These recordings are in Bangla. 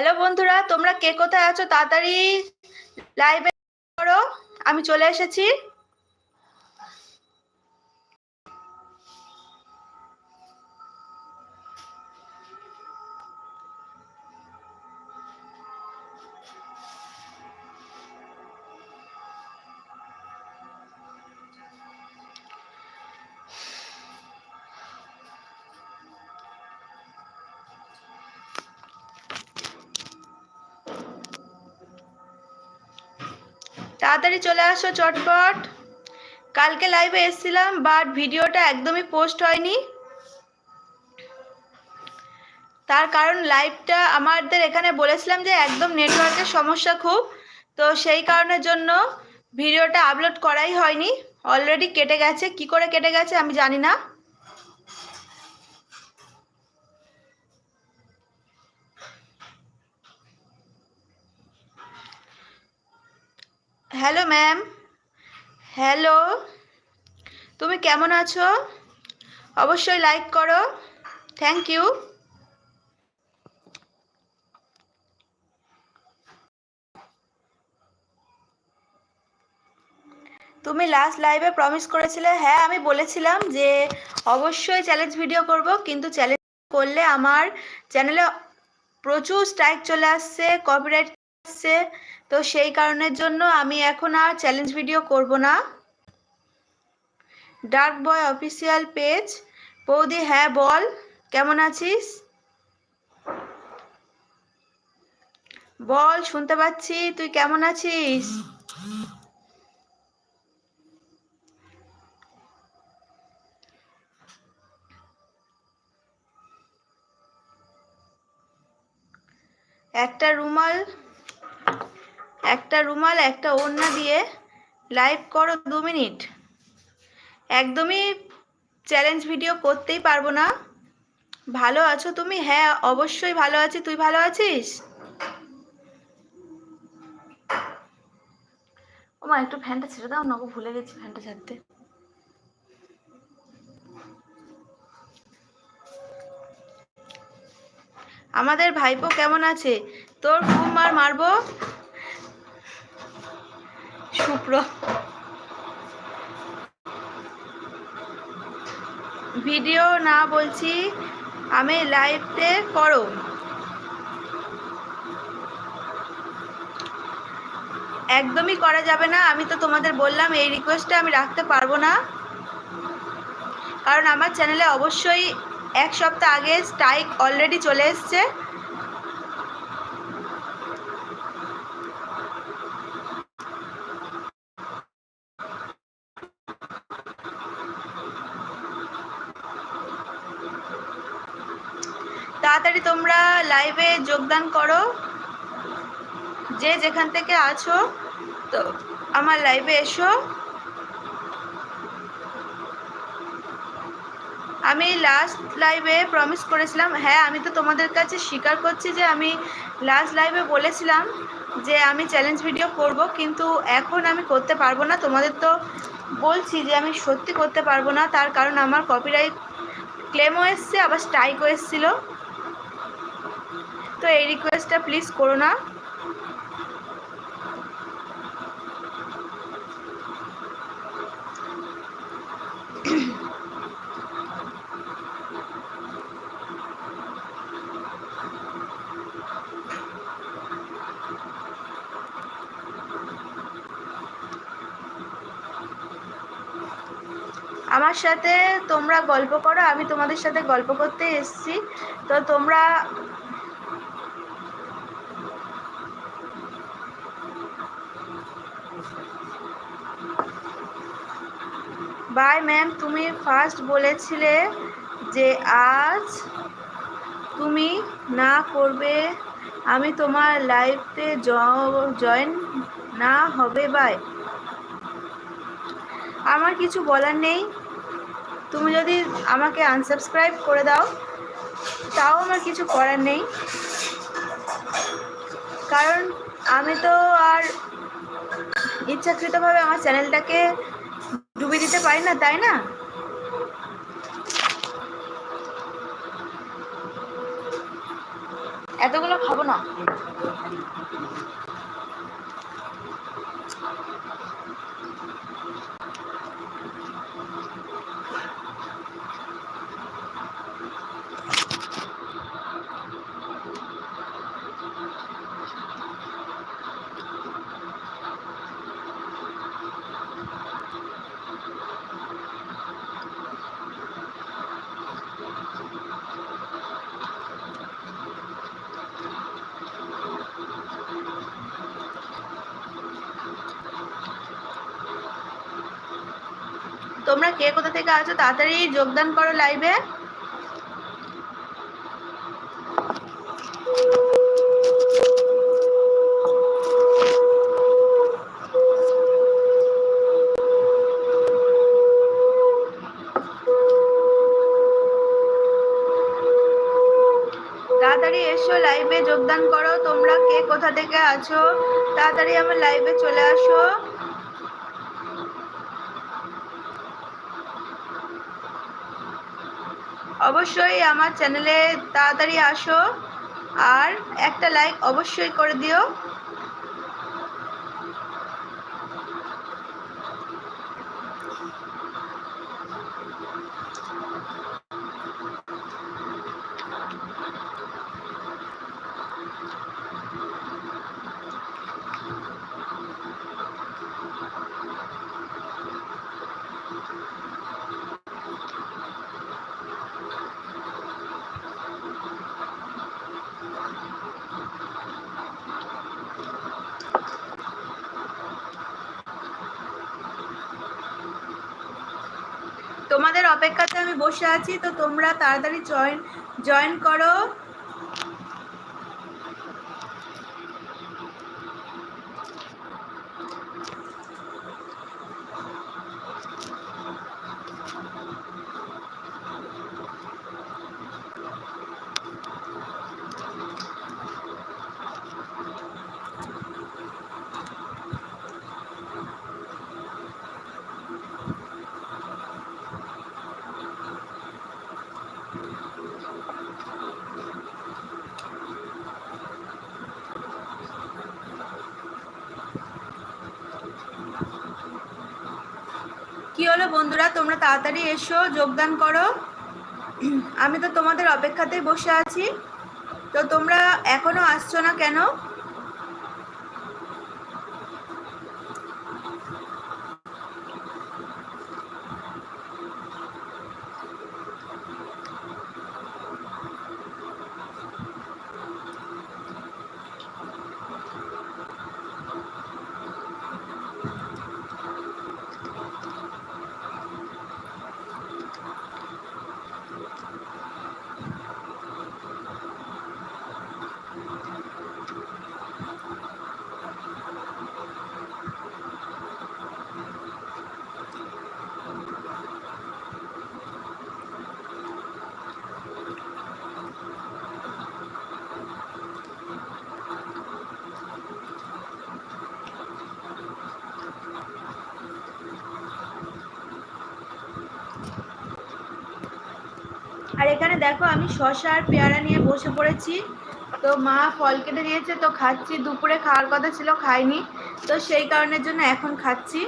হ্যালো বন্ধুরা তোমরা কে কোথায় আছো তাড়াতাড়ি লাইভে করো। আমি চলে এসেছি। তাড়াতাড়ি চলে আসো চটপট। কালকে লাইভে এসেছিলাম বাট ভিডিওটা একদমই পোস্ট হয়নি। তার কারণ লাইভটা আমাদের এখানে বলেছিলাম যে একদম নেটওয়ার্কের সমস্যা খুব, তো সেই কারণের জন্য ভিডিওটা আপলোড করাই হয়নি। অলরেডি কেটে গেছে, কি করে কেটে গেছে আমি জানি না। হ্যালো ম্যাম হ্যালো তুমি কেমন আছো? অবশ্যই লাইক করো। থ্যাংক ইউ তুমি লাস্ট লাইভে প্রমিস করেছিলে। হ্যাঁ আমি বলেছিলাম যে অবশ্যই চ্যালেঞ্জ ভিডিও করব, কিন্তু চ্যালেঞ্জ করলে আমার চ্যানেলে প্রচুর স্ট্রাইক চলে আসছে কপিরাইট আসছে। তো সেই কারণের জন্য আমি এখন আর চ্যালেঞ্জ ভিডিও করব না। ডার্ক বয় অফিসিয়াল পেজ বৌদি হ্যাঁ বল, কেমন আছিস? বল, শুনতে পাচ্ছি, তুই কেমন আছিস? একটা রুমাল একটা রুমাল একটা ওড়না দিয়ে লাইভ করো দু মিনিট। একদমই চ্যালেঞ্জ ভিডিও করতেই পারব না। ভালো আছো তুমি? হ্যাঁ অবশ্যই ভালো আছি। তুই ভালো আছিস? ও মা একটু ফ্যানটা ছেড়ে দাও না ভুলে গেছি ফ্যানটা ছাড়তে। আমাদের ভাইপো কেমন আছে? তোর খুব মার মারবো? শুক্র ভিডিও না বলছি, আমি লাইভে করো। একদমই করা যাবে না, আমি তো তোমাদের বললাম, এই রিকোয়েস্টটা আমি রাখতে পারব না। কারণ আমার চ্যানেলে অবশ্যই এক সপ্তাহ আগে স্ট্রাইক অলরেডি চলে এসছে। তাড়াতাড়ি তোমরা লাইভে যোগদান করো। যে যেখান থেকে আছো, তো আমার লাইভে এসো। আমি লাস্ট লাইভে প্রমিস করেছিলাম হ্যাঁ আমি তো তোমাদের কাছে স্বীকার করছি যে আমি লাস্ট লাইভে বলেছিলাম যে আমি চ্যালেঞ্জ ভিডিও করব, কিন্তু এখন আমি করতে পারব না। তোমাদের তো বলছি যে আমি সত্যি করতে পারব না, তার কারণ আমার কপিরাইট ক্লেমও এসছে, আবার স্ট্রাইকও এসেছিল। তো এই রিকোয়েস্টটা প্লিজ করো না। আমার সাথে তোমরা গল্প করো, আমি তোমাদের সাথে গল্প করতে এসছি। তো তোমরা বাই ম্যাম, তুমি ফার্স্ট বলেছিলে যে আজ তুমি না করবে, আমি তোমার লাইফে জয়েন না হবে, বাই। আমার কিছু বলার নেই। তুমি যদি আমাকে আনসাবস্ক্রাইব করে দাও, তাও আমার কিছু করার নেই। কারণ আমি তো আর ইচ্ছাকৃতভাবে আমার চ্যানেলটাকে ডুবিয়ে দিতে পারি না তাই না? এতগুলো খাব না। তোমরা কে কোথা থেকে আছো, তাড়াতাড়ি যোগদান করো লাইভে তাড়াতাড়ি এসো লাইভে যোগদান করো, তোমরা কে কোথা থেকে আছো, তাড়াতাড়ি আমার লাইভে চলে আসো। অবশ্যই আমার চ্যানেলে তাড়াতাড়ি আসো আর একটা লাইক অবশ্যই করে দিও। তোমাদের অপেক্ষাতে আমি বসে আছি তো তোমরা তাড়াতাড়ি জয়েন জয়েন করো। কি হলো বন্ধুরা? তোমরা তাড়াতাড়ি এসো, যোগদান করো। আমি তো তোমাদের অপেক্ষাতেই বসে আছি। তো তোমরা এখনও আসছো না কেন আর এখানে দেখো, আমি শশা আর পেয়ারা নিয়ে বসে পড়েছি। তো মা ফল কেটে দিয়েছে তো খাচ্ছি। দুপুরে খাওয়ার কথা ছিল, খাইনি। তো সেই কারণের জন্য এখন খাচ্ছি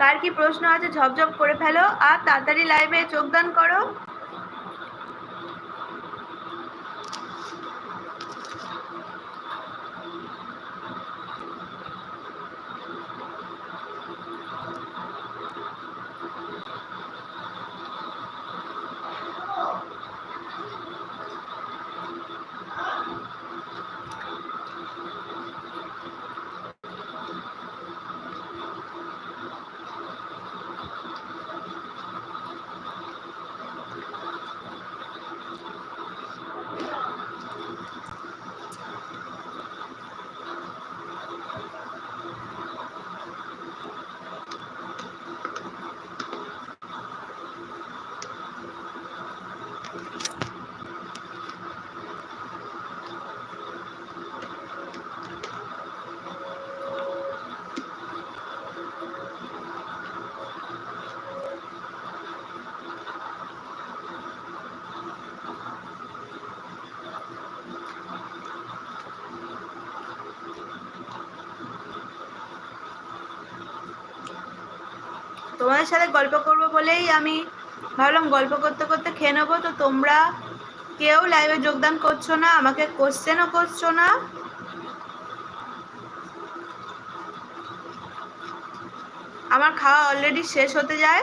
কার কি প্রশ্ন আছে ঝপঝপ করে ফেলো আর তাড়াতাড়ি লাইভে যোগদান করো। তোমাদের সাথে গল্প করব বলেই আমি ভাবলাম গল্প করতে করতে খেয়ে নেব। তো তোমরা কেউ লাইভে যোগদান করছ না, আমাকে কোশ্চেনও করছ না। আমার খাওয়া অলরেডি শেষ হতে যায়।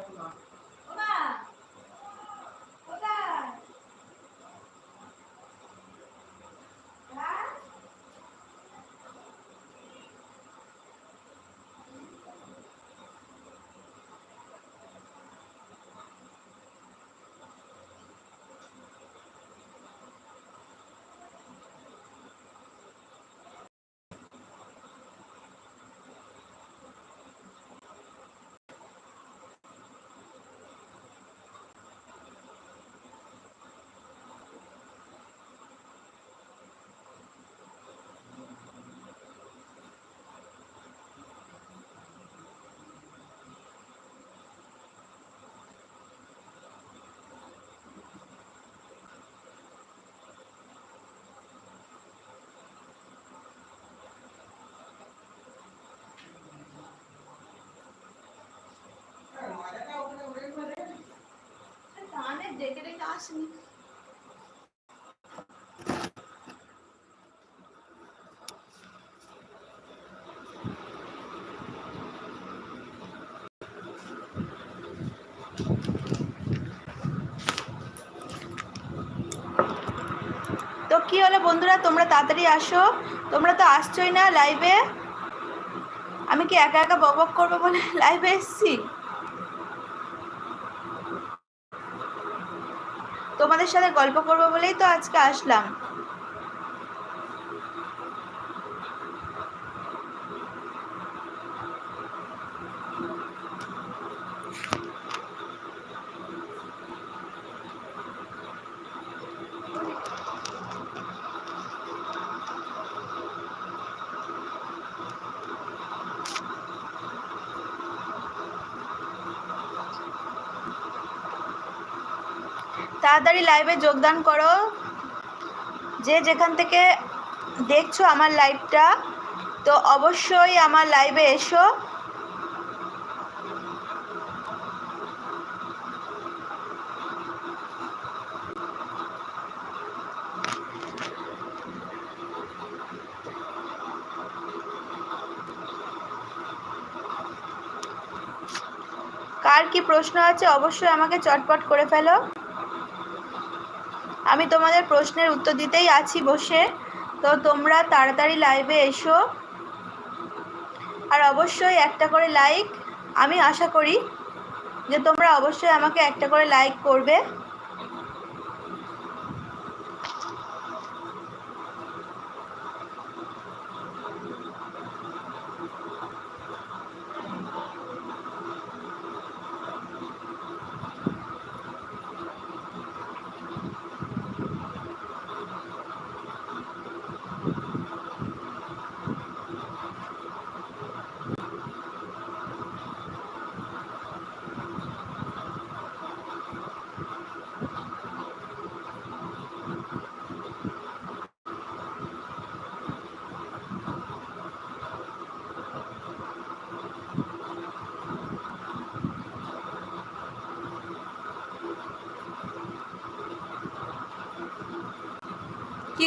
কানে ডেকে ডেকে আসেনি। তো কি হলো বন্ধুরা, তোমরা তাড়াতাড়ি আসো। তোমরা তো আসছোই না লাইভে আমি কি একা একা বক করব বলে লাইভে এসছি? তোমাদের সাথে গল্প করব বলেই তো আজকে আসলাম। তাড়াতাড়ি লাইভে যোগদান করো। যে যেখান থেকে দেখছ আমার লাইভটা তো অবশ্যই আমার লাইভে এসো। কার কি প্রশ্ন আছে, অবশ্যই আমাকে চটপট করে ফেলো। আমি তোমাদের প্রশ্নের উত্তর দিতেই আছি বসে। তো তোমরা তাড়াতাড়ি লাইভে এসো। আর অবশ্যই একটা করে লাইক আমি আশা করি যে তোমরা অবশ্যই আমাকে একটা করে লাইক করবে।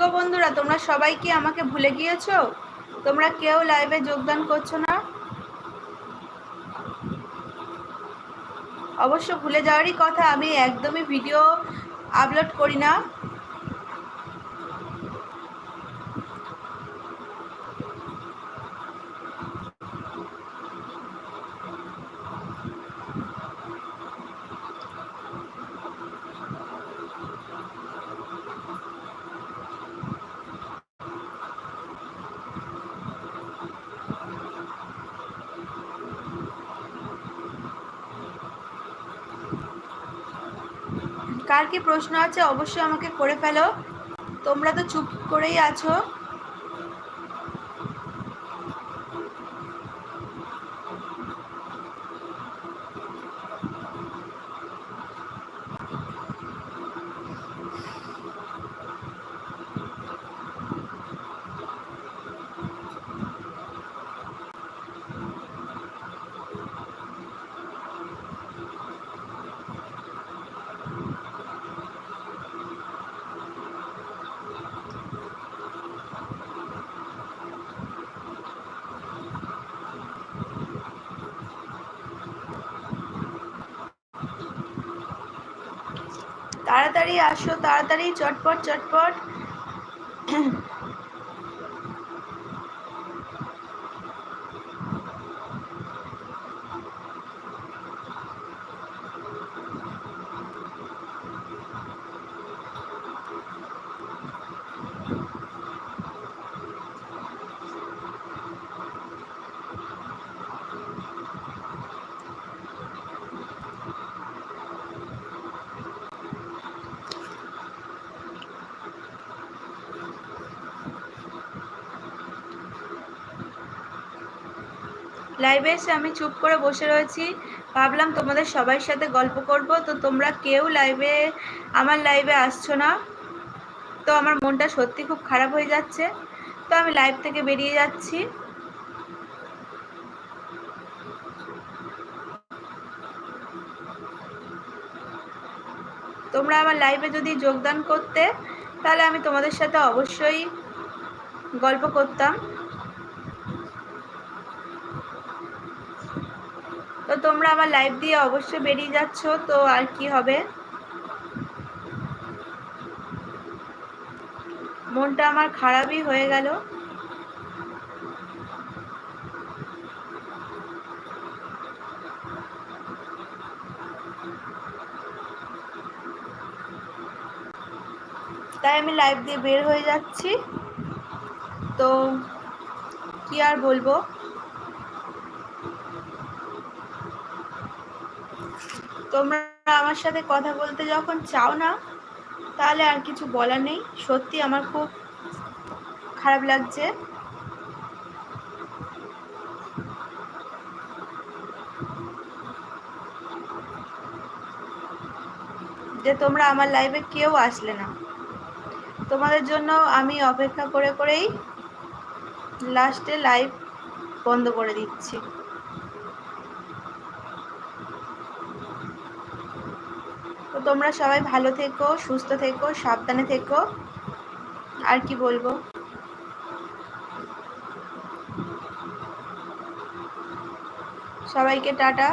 গো বন্ধুরা, তোমরা সবাই কি আমাকে ভুলে গিয়েছো? তোমরা কেউ লাইভে যোগদান করছ না? অবশ্য ভুলে যাওয়ারই কথা, আমি একদমই ভিডিও আপলোড করি না কার কি প্রশ্ন আছে অবশ্যই আমাকে করে ফেলো। তোমরা তো চুপ করেই আছো। তাড়াতাড়ি আসো তাড়াতাড়ি চটপট চটপট। লাইভে এসে আমি চুপ করে বসে রয়েছি। ভাবলাম তোমাদের সবার সাথে গল্প করব। তো তোমরা কেউ লাইভে আমার লাইভে আসছো না। তো আমার মনটা সত্যি খুব খারাপ হয়ে যাচ্ছে। তো আমি লাইভ থেকে বেরিয়ে যাচ্ছি। তোমরা আমার লাইভে যদি যোগদান করতে, তাহলে আমি তোমাদের সাথে অবশ্যই গল্প করতাম তো তোমরা আমার লাইভ দিয়ে অবশ্যই বেরিয়ে যাচ্ছ, তো আর কি হবে? মনটা আমার খারাপই হয়ে গেল। তাই আমি লাইভ দিয়ে বের হয়ে যাচ্ছি। তো কি আর বলব? তোমরা আমার সাথে কথা বলতে যখন চাও না, তাহলে আর কিছু বলার নেই। সত্যি আমার খুব খারাপ লাগছে। যে তোমরা আমার লাইফে কেউ আসলে না। তোমাদের জন্য আমি অপেক্ষা করে করেই লাস্টে লাইভ বন্ধ করে দিচ্ছি। তো তোমরা সবাই ভালো থেকো সুস্থ থেকো সাবধানে থেকো। আর কি বলব? সবাইকে টাটা।